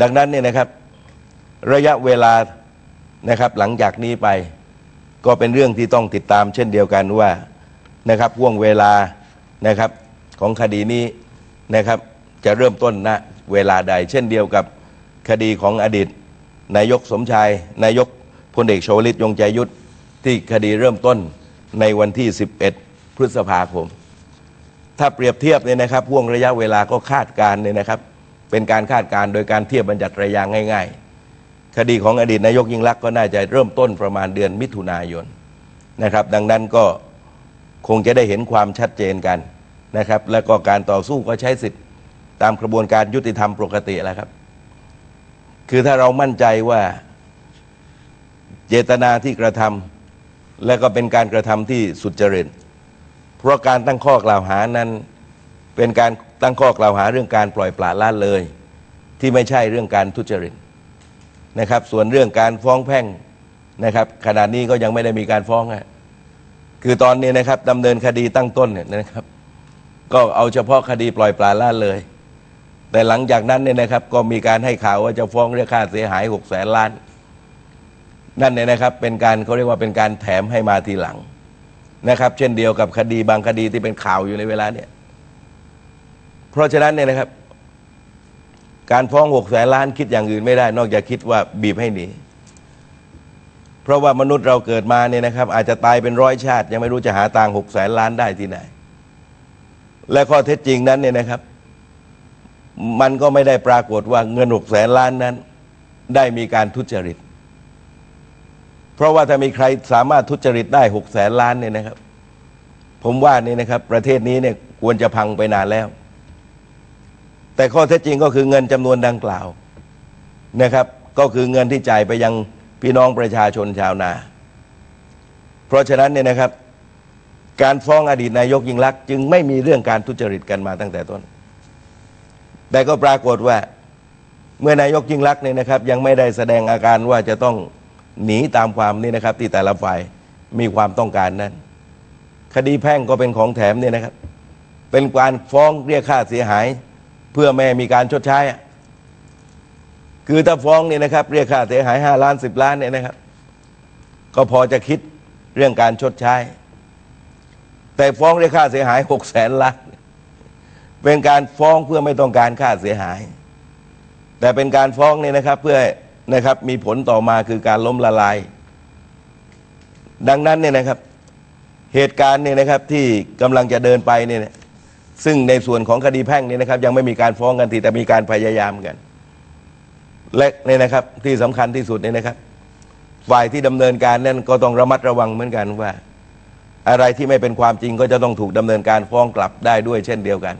ดังนั้นเนี่ยนะครับระยะเวลานะครับหลังจากนี้ไปก็เป็นเรื่องที่ต้องติดตามเช่นเดียวกันว่านะครับห่วงเวลานะครับของคดีนี้นะครับจะเริ่มต้นณเวลาใด เช่นเดียวกับคดีของอดีต นายกสมชาย นายกพลเอกชวลิตยงใจยุทธที่คดีเริ่มต้นในวันที่ 11 พฤษภาคม ถ้าเปรียบเทียบเนี่ยนะครับห่วงระยะเวลาก็คาดการณ์เนี่ยนะครับ เป็นการคาดการณ์โดยการเทียบบัญญัติระยางง่าย ๆ คดีของอดีตนายกยิ่งลักษณ์ก็น่าจะเริ่มต้นประมาณเดือนมิถุนายนนะครับ ดังนั้นก็คงจะได้เห็นความชัดเจนกันนะครับ แล้วก็การต่อสู้ก็ใช้สิทธิ์ตามกระบวนการยุติธรรมปกติแล้วครับ คือถ้าเรามั่นใจว่าเจตนาที่กระทำและก็เป็นการกระทำที่สุจริตเพราะการตั้งข้อกล่าวหานั้น เป็นการตั้งข้อกล่าวหาเรื่องการปล่อยปละละเลย ที่ไม่ใช่เรื่องการทุจริตนะครับ ส่วนเรื่องการฟ้องแพ่งนะครับขณะนี้ก็ยังไม่ได้มีการฟ้องอะคือตอนนี้นะครับดำเนินคดีตั้งต้นเนี่ยนะครับ ก็เอาเฉพาะคดีปล่อยปละละเลย แต่หลังจากนั้นเนี่ยนะครับ ก็มีการให้ข่าวว่าจะฟ้องเรียกค่าเสียหายหกแสนล้าน นั่นเนี่ยนะครับ เป็นการเขาเรียกว่าเป็นการแถมให้มาทีหลังนะครับ เช่นเดียวกับคดีบางคดีที่เป็นข่าวอยู่ในเวลาเนี่ย เพราะฉะนั้นเนี่ยนะครับ การฟ้องหกแสนล้านคิดอย่างอื่นไม่ได้ นอกจากคิดว่าบีบให้หนีเพราะว่ามนุษย์เราเกิดมาเนี่ยนะครับ อาจจะตายเป็นร้อยชาติ ยังไม่รู้จะหาตังหกแสนล้านได้ที่ไหน และข้อเท็จจริงนั้นเนี่ยนะครับ มันก็ไม่ได้ปรากฏว่าเงินหกแสนล้านนั้น ได้มีการทุจริต เพราะว่าถ้ามีใครสามารถทุจริตได้หกแสนล้านเนี่ยนะครับ ผมว่านี่นะครับ ประเทศนี้เนี่ยควรจะพังไปนานแล้ว แต่ข้อเท็จจริงก็คือเงินจำนวนดังกล่าวนะครับ ก็คือเงินที่จ่ายไปยังพี่น้องประชาชนชาวนา เพราะฉะนั้นเนี่ยนะครับ การฟ้องอดีตนายกยิ่งลักษณ์จึงไม่มีเรื่องการทุจริตกันมาตั้งแต่ต้น แต่ก็ปรากฏว่าเมื่อนายกยิ่งลักษณ์เนี่ยนะครับ ยังไม่ได้แสดงอาการว่าจะต้องหนีตามความนี่นะครับ ที่แต่ละฝ่ายมีความต้องการนั้น คดีแพ่งก็เป็นของแถมเนี่ยนะครับ เป็นการฟ้องเรียกค่าเสียหาย เพื่อไม่ให้มีการชดใช้อะคือถ้าฟ้องเนี่ยนะครับ เรียกค่าเสียหายห้าล้านสิบล้านเนี่ยนะครับ ก็พอจะคิดเรื่องการชดใช้ แต่ฟ้องเรียกค่าเสียหายหกแสนล้านเป็นการฟ้องเพื่อไม่ต้องการค่าเสียหาย แต่เป็นการฟ้องเนี่ยนะครับ เพื่อนะครับมีผลต่อมาคือการล้มละลาย ดังนั้นเนี่ยนะครับ เหตุการณ์เนี่ยนะครับที่กำลังจะเดินไปเนี่ย ซึ่งในส่วนของคดีแพ่งเนี่ยนะครับยังไม่มีการฟ้องกันทีแต่มีการพยายามกัน และเนี่ยนะครับที่สำคัญที่สุดเนี่ยนะครับ ฝ่ายที่ดำเนินการนั่นก็ต้องระมัดระวังเหมือนกันว่า อะไรที่ไม่เป็นความจริงก็จะต้องถูกดำเนินการฟ้องกลับได้ด้วยเช่นเดียวกัน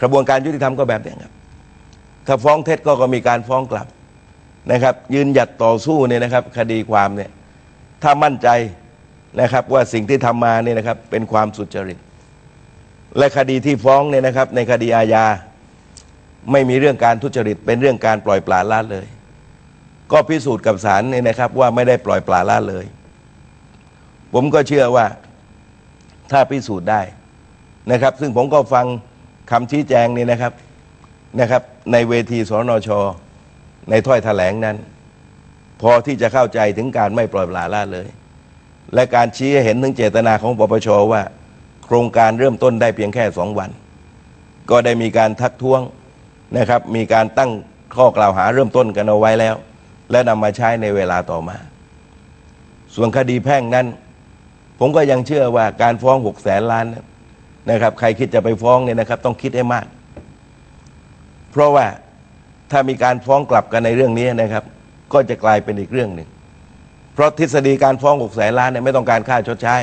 กระบวนการยุติธรรมก็แบบนี้ครับถ้าฟ้องเท็จก็ก็มีการฟ้องกลับนะครับ ยืนหยัดต่อสู้เนี่ยนะครับ คดีความเนี่ยถ้ามั่นใจนะครับว่าสิ่งที่ทำมาเนี่ยนะครับเป็นความสุจริต และคดีที่ฟ้องเนี่ยนะครับ ในคดีอาญาไม่มีเรื่องการทุจริต เป็นเรื่องการปล่อยปละละเลย ก็พิสูจน์กับศาลเนี่ยนะครับ ว่าไม่ได้ปล่อยปละละเลย ผมก็เชื่อว่าถ้าพิสูจน์ได้นะครับ ซึ่งผมก็ฟังคำชี้แจงนี่นะครับนะครับ ในเวทีสนช ในถ้อยแถลงนั้น พอที่จะเข้าใจถึงการไม่ปล่อยปละละเลย และการชี้ให้เห็นถึงเจตนาของปปชว่า ครงการเริ่มต้นได้เพียงแค่สองวัน ก็ได้มีการทักท้วงนะครับ มีการตั้งข้อกล่าวหาเริ่มต้นกันเอาไว้แล้ว และนำมาใช้ในเวลาต่อมา ส่วนคดีแพ่งนั้น ผมก็ยังเชื่อว่าการฟ้องหกแสนล้านนะครับ ใครคิดจะไปฟ้องเนี่ยนะครับ ต้องคิดให้มาก เพราะว่าถ้ามีการฟ้องกลับกันในเรื่องนี้นะครับ ก็จะกลายเป็นอีกเรื่องหนึ่งเพราะทฤษฎีการฟ้องหกแสนล้านเนี่ยไม่ต้องการค่าชดใช้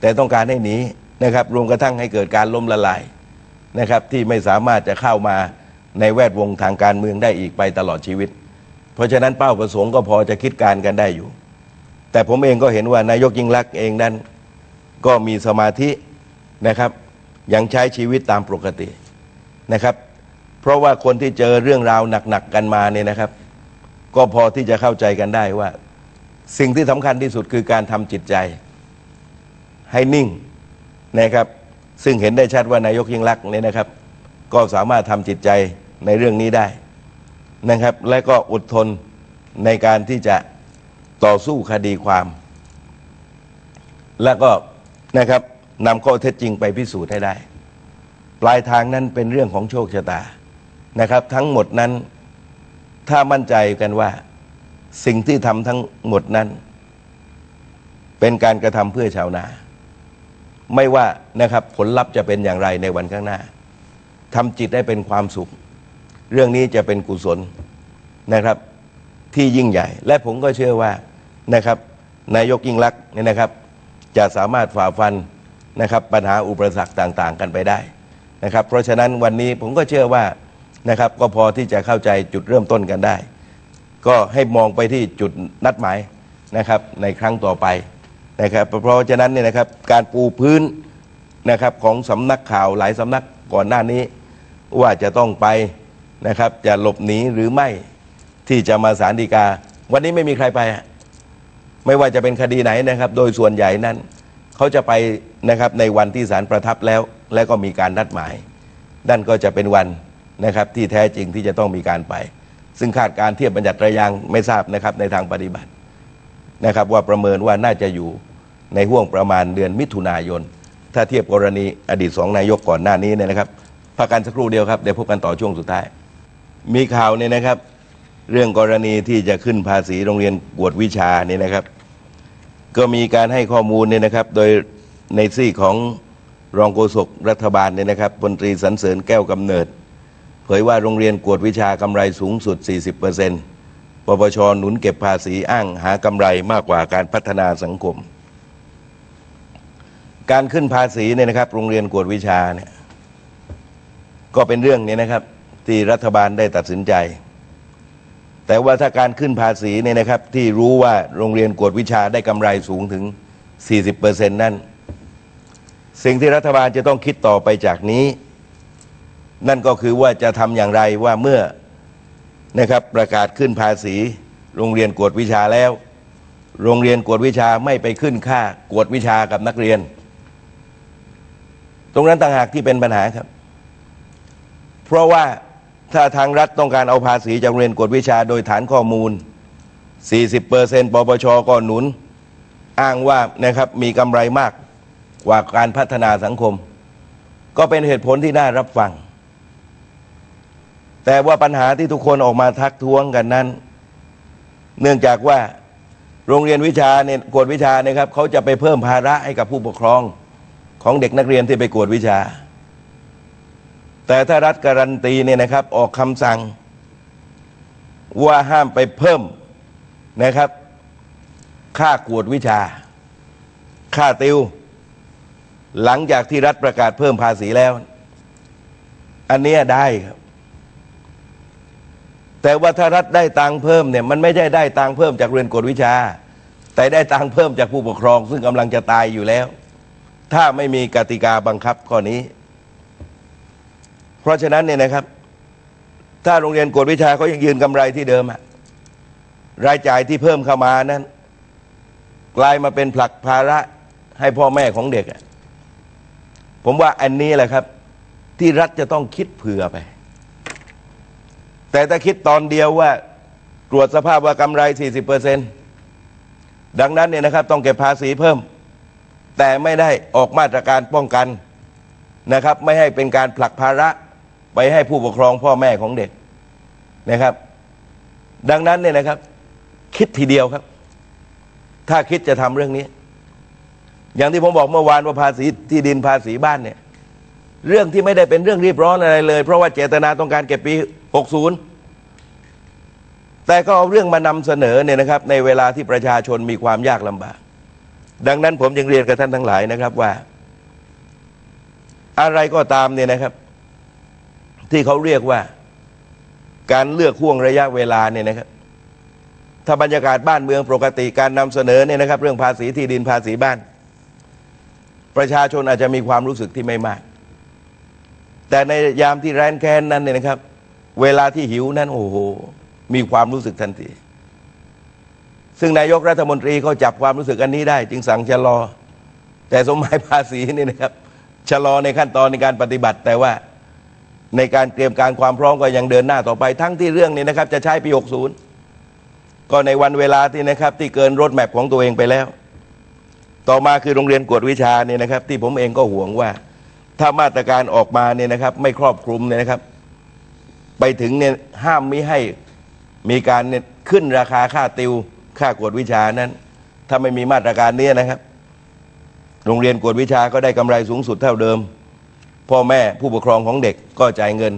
แต่ต้องการให้หนี นะครับรวมกระทั่งให้เกิดการล้มละลายนะครับที่ไม่สามารถจะเข้ามาในแวดวงทางการเมืองได้อีกไปตลอดชีวิต เพราะฉะนั้นเป้าประสงค์ก็พอจะคิดการกันได้อยู่ แต่ผมเองก็เห็นว่านายกยิ่งลักษณ์เองนั้น ก็มีสมาธินะครับยังใช้ชีวิตตามปกตินะครับ เพราะว่าคนที่เจอเรื่องราวหนักๆกันมาเนี่ยนะครับ ก็พอที่จะเข้าใจกันได้ว่า สิ่งที่สำคัญที่สุดคือการทำจิตใจ ให้นิ่ง นะครับ ซึ่งเห็นได้ชัดว่านายกยิ่งลักษณ์เนี่ยนะครับ ก็สามารถทำจิตใจในเรื่องนี้ได้นะครับ และก็อดทนในการที่จะต่อสู้คดีความ แล้วก็นะครับนำข้อเท็จจริงไปพิสูจน์ให้ได้ ปลายทางนั้นเป็นเรื่องของโชคชะตานะครับ ทั้งหมดนั้นถ้ามั่นใจกันว่าสิ่งที่ทำทั้งหมดนั้น เป็นการกระทำเพื่อชาวนา ไม่ว่านะครับผลลัพธ์จะเป็นอย่างไรในวันข้างหน้าทำจิตให้เป็นความสุข เรื่องนี้จะเป็นกุศลนะครับ ที่ยิ่งใหญ่ และผมก็เชื่อว่านะครับ นายกยิ่งรักเนี่ยนะครับ จะสามารถฝ่าฟันนะครับปัญหาอุปสรรคต่างๆ กันไปได้นะครับ เพราะฉะนั้นวันนี้ผมก็เชื่อว่านะครับก็พอที่จะเข้าใจจุดเริ่มต้นกันได้ ก็ให้มองไปที่จุดนัดหมายนะครับในครั้งต่อไป นะครับเพราะฉะนั้นเนี่ยนะครับการปูพื้นนะครับของสำนักข่าวหลายสำนักก่อนหน้านี้ ว่าจะต้องไปนะครับจะหลบหนีหรือไม่ที่จะมาศาลฎีกา วันนี้ไม่มีใครไป ไม่ว่าจะเป็นคดีไหนนะครับ โดยส่วนใหญ่นั้น เขาจะไปนะครับในวันที่ศาลประทับแล้ว และก็มีการนัดหมายนั่นก็จะเป็นวันนะครับที่แท้จริงที่จะต้องมีการไป ซึ่งคาดการเทียบบัญญัติระยางไม่ทราบนะครับในทางปฏิบัตินะครับว่าประเมินว่าน่าจะอยู่ ในห่วงประมาณเดือนมิถุนายน ถ้าเทียบกรณีอดีตสองนายกก่อนหน้านี้เนี่ยนะครับพักกันสักครู่เดียวครับเดี๋ยวพบกันต่อช่วงสุดท้าย มีข่าวเนี่ยนะครับ เรื่องกรณีที่จะขึ้นภาษีโรงเรียนกวดวิชานี่นะครับ ก็มีการให้ข้อมูลเนี่ยนะครับ โดยในซี่ของรองโฆษกรัฐบาลเนี่ยนะครับพลตรีสันเสริญแก้วกำเนิด เผยว่าโรงเรียนกวดวิชากำไรสูงสุด 40%ปปชหนุนเก็บภาษีอ้างหากำไรมากกว่าการพัฒนาสังคม การขึ้นภาษีเนี่ยนะครับ โรงเรียนกวดวิชาเนี่ยก็เป็นเรื่องนี้นะครับ ที่รัฐบาลได้ตัดสินใจ แต่ว่าถ้าการขึ้นภาษีเนี่ยนะครับ ที่รู้ว่าโรงเรียนกวดวิชาได้กำไรสูงถึง 40%นั่น สิ่งที่รัฐบาลจะต้องคิดต่อไปจากนี้ นั่นก็คือว่าจะทำอย่างไรว่าเมื่อนะครับประกาศขึ้นภาษี โรงเรียนกวดวิชาแล้ว โรงเรียนกวดวิชาไม่ไปขึ้นค่ากวดวิชากับนักเรียน ตรงนั้นต่างหากที่เป็นปัญหาครับ เพราะว่าถ้าทางรัฐต้องการเอาภาษีจากเรียนกวดวิชาโดยฐานข้อมูล 40%ปปชก็หนุน อ้างว่านะครับมีกำไรมากกว่าการพัฒนาสังคม ก็เป็นเหตุผลที่น่ารับฟัง แต่ว่าปัญหาที่ทุกคนออกมาทักท้วงกันนั้น เนื่องจากว่าโรงเรียนวิชาเนี่ยกวดวิชาเนี่ยครับเขาจะไปเพิ่มภาระให้กับผู้ปกครอง ของเด็กนักเรียนที่ไปกวดวิชา แต่ถ้ารัฐการันตีเนี่ยนะครับ ออกคำสั่ง ว่าห้ามไปเพิ่มนะครับ ค่ากวดวิชา ค่าติว หลังจากที่รัฐประกาศเพิ่มภาษีแล้ว อันนี้ได้ครับ แต่ว่าถ้ารัฐได้ตังเพิ่มเนี่ยมันไม่ใช่ได้ตังเพิ่มจากเรียนกวดวิชา แต่ได้ตังเพิ่มจากผู้ปกครอง ซึ่งกำลังจะตายอยู่แล้ว ถ้าไม่มีกติกาบังคับข้อนี้ เพราะฉะนั้นเนี่ยนะครับ ถ้าโรงเรียนกวดวิชาเขายังยืนกำไรที่เดิมอะรายจ่ายที่เพิ่มเข้ามานั้น กลายมาเป็นผลักภาระให้พ่อแม่ของเด็กอะผมว่าอันนี้แหละครับ ที่รัฐจะต้องคิดเผื่อไป แต่ถ้าคิดตอนเดียวว่าตรวจสภาพว่ากำไร 40%ดังนั้นเนี่ยนะครับ ต้องเก็บภาษีเพิ่ม แต่ไม่ได้ออกมาตรการป้องกันนะครับ ไม่ให้เป็นการผลักภาระไปให้ผู้ปกครองพ่อแม่ของเด็กนะครับ ดังนั้นเนี่ยนะครับ คิดทีเดียวครับ ถ้าคิดจะทำเรื่องนี้ อย่างที่ผมบอกเมื่อวานว่าภาษีที่ดินภาษีบ้านเนี่ย เรื่องที่ไม่ได้เป็นเรื่องรีบร้อนอะไรเลย เพราะว่าเจตนาต้องการเก็บปี 60 แต่ก็เอาเรื่องมานำเสนอเนี่ยนะครับ ในเวลาที่ประชาชนมีความยากลำบาก ดังนั้นผมจึงเรียนกับท่านทั้งหลายนะครับว่า อะไรก็ตามเนี่ยนะครับ ที่เขาเรียกว่า การเลือกห่วงระยะเวลาเนี่ยนะครับ ถ้าบรรยากาศบ้านเมืองปกติการนำเสนอเนี่ยนะครับ เรื่องภาษีที่ดินภาษีบ้าน ประชาชนอาจจะมีความรู้สึกที่ไม่มาก แต่ในยามที่แร้นแค้นนั้นเนี่ยนะครับ เวลาที่หิวนั้นโอ้โหมีความรู้สึกทันที ซึ่งนายกรัฐมนตรีเขาจับความรู้สึกอันนี้ได้ จึงสั่งชะลอ แต่สมหมายภาษีนี่นะครับชะลอในขั้นตอนในการปฏิบัติ แต่ว่าในการเตรียมการความพร้อมก็ยังเดินหน้าต่อไป ทั้งที่เรื่องนี้นะครับ จะใช้ปี 60 ก็ในวันเวลาที่นะครับ ที่เกินรถแมพของตัวเองไปแล้ว ต่อมาคือโรงเรียนกวดวิชาเนี่ยนะครับ ที่ผมเองก็ห่วงว่า ถ้ามาตรการออกมาเนี่ยนะครับ ไม่ครอบคลุมเนี่ยนะครับ ไปถึงเนี่ยห้ามไม่ให้มีการเนี่ยขึ้นราคาค่าติว ค่ากวดวิชานั้น ถ้าไม่มีมาตรการนี้นะครับ โรงเรียนกวดวิชาก็ได้กำไรสูงสุดเท่าเดิม พ่อแม่ผู้ปกครองของเด็กก็จ่ายเงิน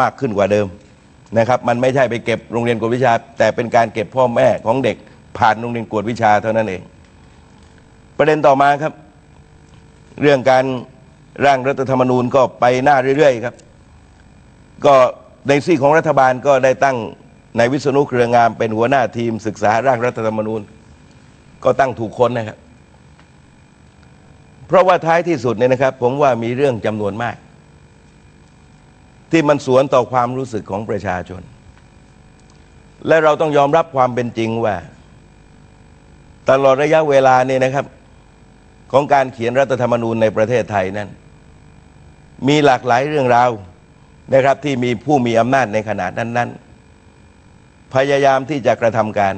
มากขึ้นกว่าเดิมนะครับ มันไม่ใช่ไปเก็บโรงเรียนกวดวิชา แต่เป็นการเก็บพ่อแม่ของเด็ก ผ่านโรงเรียนกวดวิชาเท่านั้นเอง ประเด็นต่อมาครับ เรื่องการร่างรัฐธรรมนูญก็ไปหน้าเรื่อยๆครับ ก็ในซีกของรัฐบาลก็ได้ตั้ง นายวิษณุเครืองามเป็นหัวหน้าทีมศึกษาร่างรัฐธรรมนูญ ก็ตั้งถูกคนนะครับ เพราะว่าท้ายที่สุดเนี่ยนะครับ ผมว่ามีเรื่องจำนวนมาก ที่มันสวนต่อความรู้สึกของประชาชน และเราต้องยอมรับความเป็นจริงว่า ตลอดระยะเวลาเนี่ยนะครับ ของการเขียนรัฐธรรมนูญในประเทศไทยนั้น มีหลากหลายเรื่องราวนะครับที่มีผู้มีอำนาจในขณะนั้น ๆ พยายามที่จะกระทำการ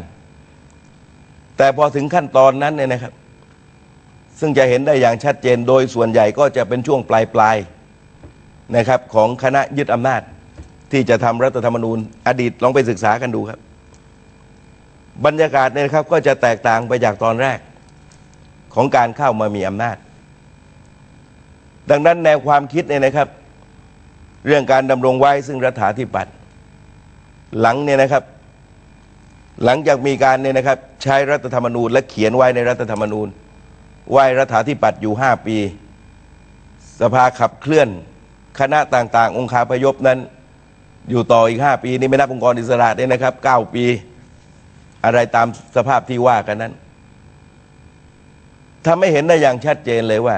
แต่พอถึงขั้นตอนนั้นเนี่ยนะครับ ซึ่งจะเห็นได้อย่างชัดเจนโดยส่วนใหญ่ก็จะเป็นช่วงปลายๆนะครับของคณะยึดอำนาจที่จะทำรัฐธรรมนูญ อดีตลองไปศึกษากันดูครับ บรรยากาศเนี่ยนะครับก็จะแตกต่างไปจากตอนแรกของการเข้ามามีอำนาจ ดังนั้นแนวความคิดเนี่ยนะครับ เรื่องการดำรงไว้ซึ่งรัฐาธิปัตย์หลังเนี่ยนะครับ หลังจากมีการเนี่ยนะครับใช้รัฐธรรมนูญและเขียนไว้ในรัฐธรรมนูญไว้รัฐาธิปัตย์อยู่ห้าปี สภาขับเคลื่อน คณะต่างๆ องค์คาพยพนั้น อยู่ต่ออีกห้าปี นี่ไม่นับองค์กรอิสระเนี่ยนะครับเก้าปี อะไรตามสภาพที่ว่ากันนั้นทำให้เห็นได้อย่างชัดเจนเลยว่า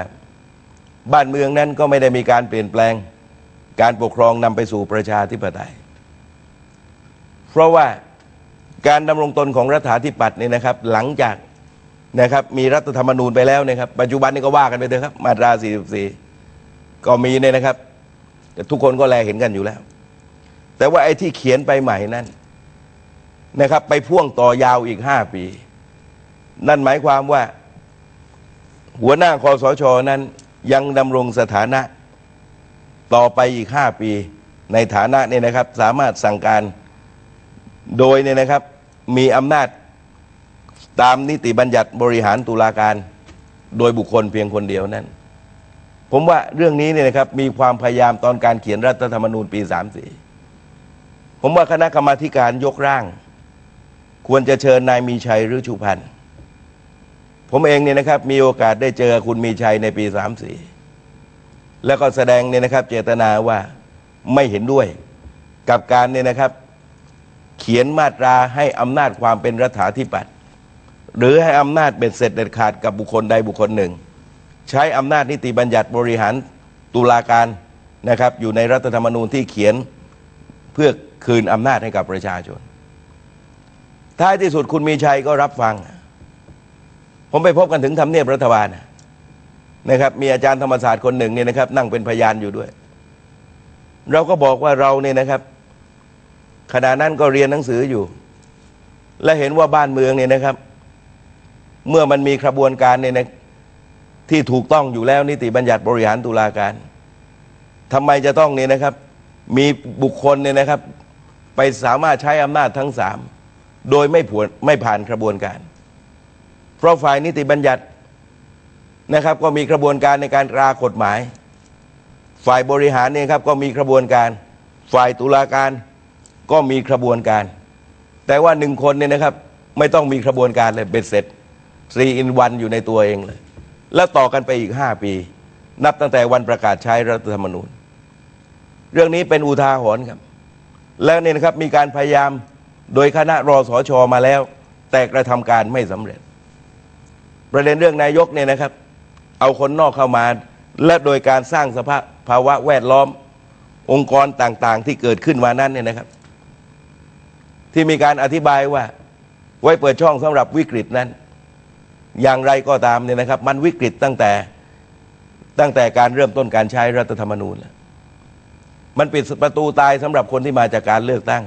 บ้านเมืองนั้นก็ไม่ได้มีการเปลี่ยนแปลง การปกครองนำไปสู่ประชาธิปไตย เพราะว่า การดำรงตนของรัฐาธิปัตย์เนี่ยนะครับ หลังจากนะครับ มีรัฐธรรมนูญไปแล้วนะครับ ปัจจุบันนี้ก็ว่ากันไปเถอะครับ มาตรา 44 ก็มีเนี่ยนะครับ แต่ทุกคนก็แลเห็นกันอยู่แล้ว แต่ว่าไอ้ที่เขียนไปใหม่นั้นนะครับ ไปพ่วงต่อยาวอีก5ปี นั่นหมายความว่า หัวหน้าคอสชนั้นยังดำรงสถานะต่อไปอีก5ปี ในฐานะเนี่ยนะครับ สามารถสั่งการ โดยเนี่ยนะครับมีอำนาจตามนิติบัญญัติบริหารตุลาการ โดยบุคคลเพียงคนเดียวนั้นผมว่าเรื่องนี้เนี่ยนะครับมีความพยายามตอนการเขียนรัฐธรรมนูญปี34ผมว่าคณะกรรมาการยกร่าง ควรจะเชิญนายมีชัยหรือชุพันธ์ผมเองเนี่ยนะครับมีโอกาสได้เจอคุณมีชัยในปี 34 แล้วก็แสดงเนี่ยนะครับเจตนาว่าไม่เห็นด้วยกับการเนี่ยนะครับ เขียนมาตราให้อำนาจความเป็นรัฐาธิปัตย์หรือให้อำนาจเบ็ดเสร็จเด็ดขาดกับบุคคลใดบุคคลหนึ่ง ใช้อำนาจนิติบัญญัติบริหารตุลาการนะครับอยู่ในรัฐธรรมนูญที่เขียนเพื่อคืนอำนาจให้กับประชาชน ท้ายที่สุดคุณมีชัยก็รับฟัง ผมไปพบกันถึงทำเนียบรัฐบาลนะครับมีอาจารย์ธรรมศาสตร์คนหนึ่งเนี่ยนะครับ นั่งเป็นพยานอยู่ด้วย เราก็บอกว่าเราเนี่ยนะครับ ขณะนั้นก็เรียนหนังสืออยู่ และเห็นว่าบ้านเมืองเนี่ยนะครับ เมื่อมันมีกระบวนการเนี่ยนะที่ถูกต้องอยู่แล้วนิติบัญญัติบริหารตุลาการทำไมจะต้องเนี่ยนะครับ มีบุคคลเนี่ยนะครับ ไปสามารถใช้อำนาจทั้งสามโดยไม่ผวนไม่ผ่านกระบวนการ เพราะฝ่ายนิติบัญญัตินะครับ ก็มีกระบวนการในการรากฎหมาย ฝ่ายบริหารเนี่ยครับก็มีกระบวนการ ฝ่ายตุลาการ ก็มีกระบวนการ แต่ว่าหนึ่งคนเนี่ยนะครับ ไม่ต้องมีกระบวนการเลยเบ็ดเสร็จซีอินวันอยู่ในตัวเองเลย แล้วต่อกันไปอีกห้าปี นับตั้งแต่วันประกาศใช้รัฐธรรมนูญ เรื่องนี้เป็นอุทาหรณ์ครับ แล้วเนี่ยนะครับมีการพยายามโดยคณะรอสอชอมาแล้ว แต่กระทำการไม่สำเร็จ ประเด็นเรื่องนายกเนี่ยนะครับ เอาคนนอกเข้ามา และโดยการสร้างสภาพภาวะแวดล้อมองค์กรต่างๆ ที่เกิดขึ้นมานั้นเนี่ยนะครับ ที่มีการอธิบายว่า ไว้เปิดช่องสำหรับวิกฤตนั้น อย่างไรก็ตามเนี่ยนะครับ มันวิกฤตตั้งแต่ตั้งแต่การเริ่มต้นการใช้รัฐธรรมนูญแล้วมันปิดประตูตายสำหรับคนที่มาจากการเลือกตั้ง